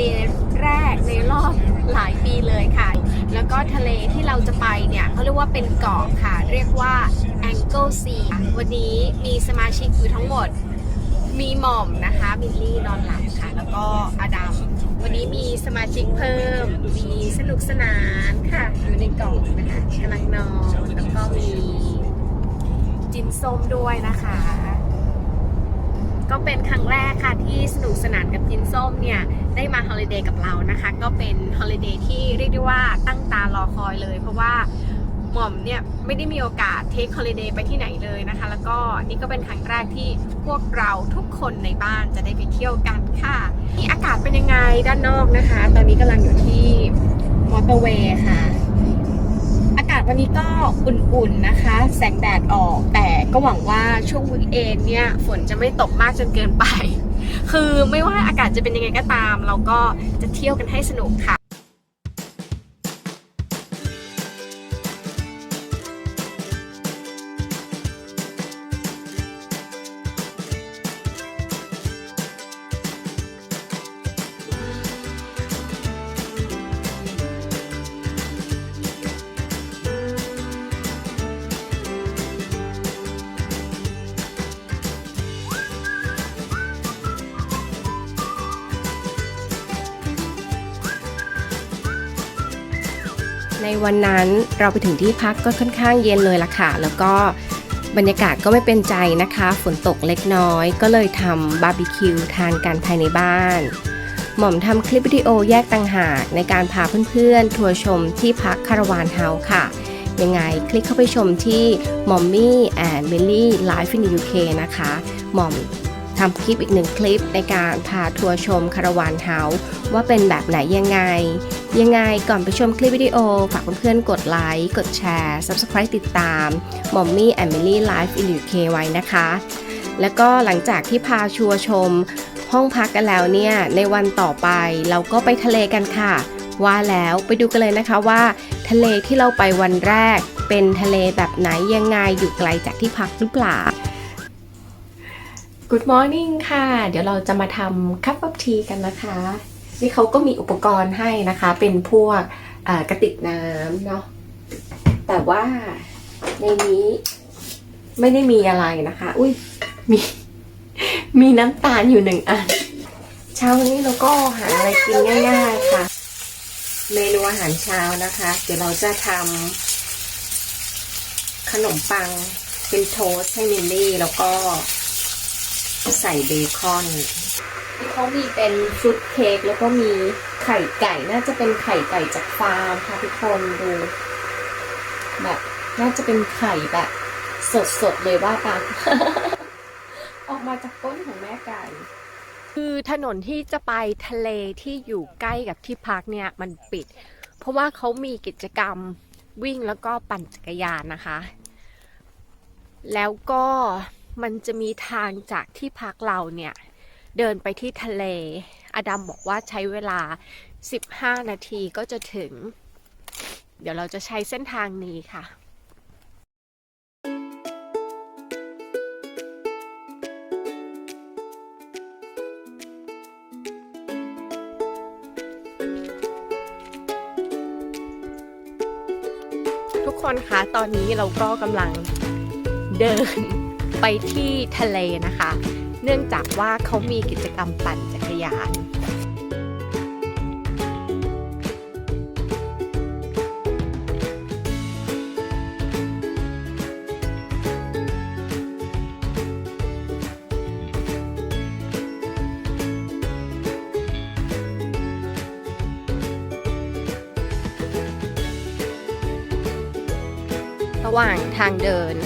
เดย์แรกในรอบหลายปีเลยค่ะ แล้วก็ทะเลที่เราจะไปเนี่ยเขาเรียกว่าเป็นเกาะค่ะ เรียกว่า Angle Sea วันนี้มีสมาชิกอยู่ทั้งหมด มีหม่อมนะคะมิลลี่นอนหลับค่ะ แล้วก็อดัม วันนี้มีสมาชิกเพิ่ม มีสนุกสนานค่ะ อยู่ในกล่องนะคะกำลังนอน แล้วก็มีจินส้มด้วยนะคะ ก็เป็นครั้งแรกค่ะที่สนุกสนานกับจินส้มเนี่ย ได้มาฮอลิเดย์กับเรานะคะ ก็เป็นฮอลิเดย์ที่เรียกได้ว่าตั้งตารอคอยเลย เพราะว่าหม่อมเนี่ยไม่ได้มีโอกาสเทคฮอลิเดย์ไปที่ไหนเลยนะคะ แล้วก็นี่ก็เป็นครั้งแรกที่พวกเราทุกคนในบ้านจะได้ไปเที่ยวกันค่ะนี่อากาศเป็นยังไงด้านนอกนะคะ ตอนนี้กำลังอยู่ที่มอเตอร์เวย์ค่ะ อากาศวันนี้ก็อุ่นๆนะคะ แสงแดดออก แต่ก็หวังว่าช่วงวีคเอนเนี่ยฝนจะไม่ตกมากจนเกินไป คือไม่ว่าอากาศจะเป็นยังไงก็ตาม เราก็จะเที่ยวกันให้สนุกค่ะ ในวันนั้นเราไปถึงที่พักก็ค่อนข้างเย็นเลยล่ะค่ะ แล้วก็บรรยากาศก็ไม่เป็นใจนะคะ ฝนตกเล็กน้อย ก็เลยทำบาร์บีคิวทานกันภายในบ้าน หม่อมทำคลิปวิดีโอแยกต่างหากในการพาเพื่อนๆ ทัวร์ชมที่พักคาราวานเฮาส์ค่ะ ยังไงคลิกเข้าไปชมที่ Mommy and Millie Live in the UK นะคะ หม่อม ทำคลิปอีกหนึ่งคลิปในการพาทัวร์ชมคาราวานเฮาส์ว่าเป็นแบบไหนยังไง ยังไงก่อนไปชมคลิปวิดีโอ ฝากเพื่อนๆกดไลค์ กดแชร์ Subscribe ติดตาม Mommy and Millie Live in UK ไว้นะคะ แล้วก็หลังจากที่พาชัวร์ชม ห้องพักกันแล้วเนี่ย ในวันต่อไปเราก็ไปทะเลกันค่ะ ว่าแล้วไปดูกันเลยนะคะว่า ทะเลที่เราไปวันแรก เป็นทะเลแบบไหนยังไงอยู่ไกลจากที่พักหรือเปล่า Good morning ค่ะ เดี๋ยวเราจะมาทำคัพ of tea กันนะคะ นี่เขาก็มีอุปกรณ์ให้นะคะ เป็นพวกกระติกน้ำเนาะ แต่ว่าในนี้ไม่ได้มีอะไรนะคะ อุ้ยมีมีน้ำตาลอยู่หนึ่งอัน เช้านี้เราก็หาอะไรกินง่ายๆค่ะ เมนูอาหารเช้านะคะ เดี๋ยวเราจะทำขนมปังเป็นโทสให้มิลลี่แล้วก็ ใส่เบคอนเขามีเป็นฟรุตเค้กแล้วก็มีไข่ไก่น่าจะเป็นไข่ไก่จากฟาร์มค่ะทุกคนดูแบบน่าจะเป็นไข่แบบ สดๆเลยว่าปะออกมาจากก้นของแม่ไก่คือถนนที่จะไปทะเลที่อยู่ใกล้กับที่พักเนี่ยมันปิด เพราะว่าเขามีกิจกรรมวิ่งแล้วก็ปั่นจักรยานนะคะ แล้วก็ มันจะมีทางจากที่พักเราเนี่ย เดินไปที่ทะเล อดัมบอกว่าใช้เวลา 15 นาทีก็จะถึง เดี๋ยวเราจะใช้เส้นทางนี้ค่ะทุกคนคะตอนนี้เราก็กำลังเดิน ไปที่ทะเลนะคะ เนื่องจากว่าเขามีกิจกรรมปั่นจักรยานระหว่างทางเดิน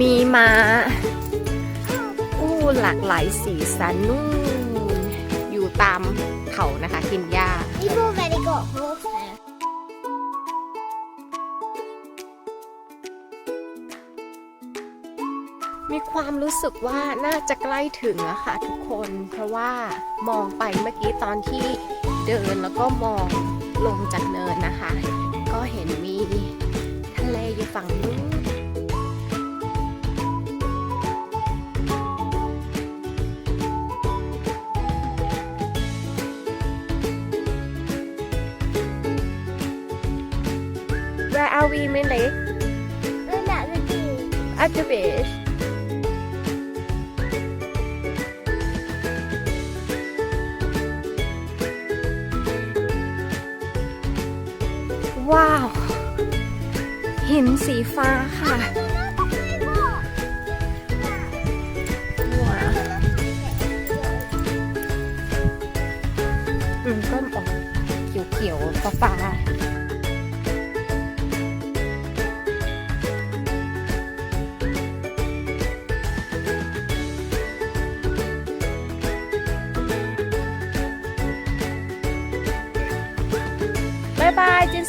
มีม้าอู้หลากหลายสีสันนู่นอยู่ตามเขานะคะกินหญ้ากมีความรู้สึกว่าน่าจะใกล้ถึงแล้วค่ะทุกคน เพราะว่ามองไปเมื่อกี้ตอนที่เดินแล้วก็มองลงจากเนินนะคะ ก็เห็นมีทะเลอยู่ฝั่งนู้น are we Minley We're at the beach. at the beach ว้าวหินสีฟ้าค่ะ ว้าวอืมก็ออกเขียวๆฟ้าฟ้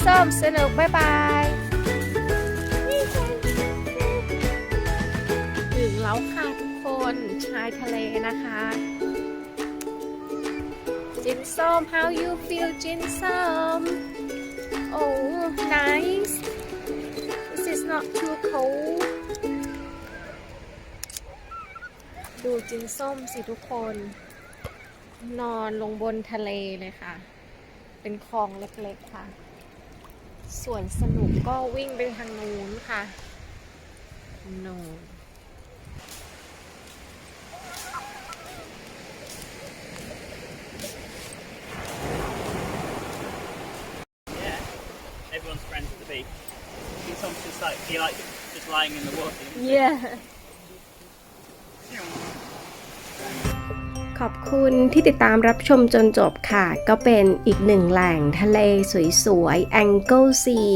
ส้มสนุก บ๊ายบายถึงแล้วค่ะทุกคนชายทะเลนะคะ จินส้ม how you feel จินส้ม oh nice this is not too cold ดูจินส้มสิทุกคน นอนลงบนทะเลเลยค่ะ เป็นคลองเล็กๆค่ะ ส่วนสนุกก็วิ่งไปทางนู้นค่ะนูน Yeah, everyone's friends at the beach. It's almost just like feel like just lying in the water. yeah ขอบคุณที่ติดตามรับชมจนจบค่ะ ก็เป็นอีกหนึ่งแหล่งทะเลสวยๆ Angle Sea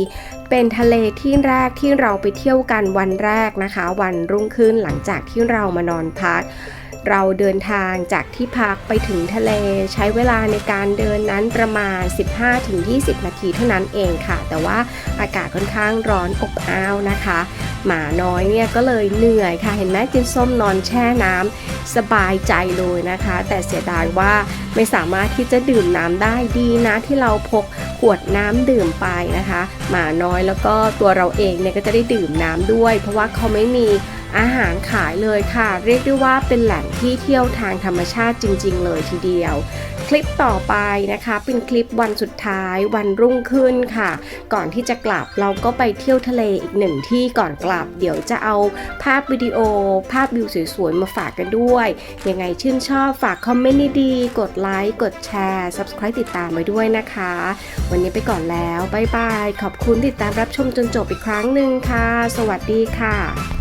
เป็นทะเลที่แรกที่เราไปเที่ยวกันวันแรกนะคะ วันรุ่งขึ้นหลังจากที่เรามานอนพัก เราเดินทางจากที่พักไปถึงทะเล ใช้เวลาในการเดินนั้นประมาณ 15-20 นาทีเท่านั้นเองค่ะ แต่ว่าอากาศค่อนข้างร้อนอบอ้าวนะคะ หมาน้อยเนี่ยก็เลยเหนื่อยค่ะ เห็นไหมจินส้มนอนแช่น้ำสบายใจเลยนะคะ แต่เสียดายว่าไม่สามารถที่จะดื่มน้ำได้ดีนะที่เราพกขวดน้ำดื่มไปนะคะ หมาน้อยแล้วก็ตัวเราเองเนี่ยก็จะได้ดื่มน้ำด้วย เพราะว่าเขาไม่มี อาหารขายเลยค่ะ เรียกได้ว่าเป็นแหล่งที่เที่ยวทางธรรมชาติจริง ๆ เลยทีเดียว คลิปต่อไปนะคะ เป็นคลิปวันสุดท้ายวันรุ่งขึ้นค่ะ ก่อนที่จะกลับเราก็ไปเที่ยวทะเลอีกหนึ่งที่ก่อนกลับ เดี๋ยวจะเอาภาพวิดีโอ ภาพวิวสวยๆมาฝากกันด้วย ยังไงชื่นชอบฝากคอมเมนต์ดีๆกดไลค์กดแชร์ subscribe ติดตามไปด้วยนะคะ วันนี้ไปก่อนแล้วบ๊ายบายขอบคุณติดตามรับชมจนจบอีกครั้งหนึ่งค่ะ สวัสดีค่ะ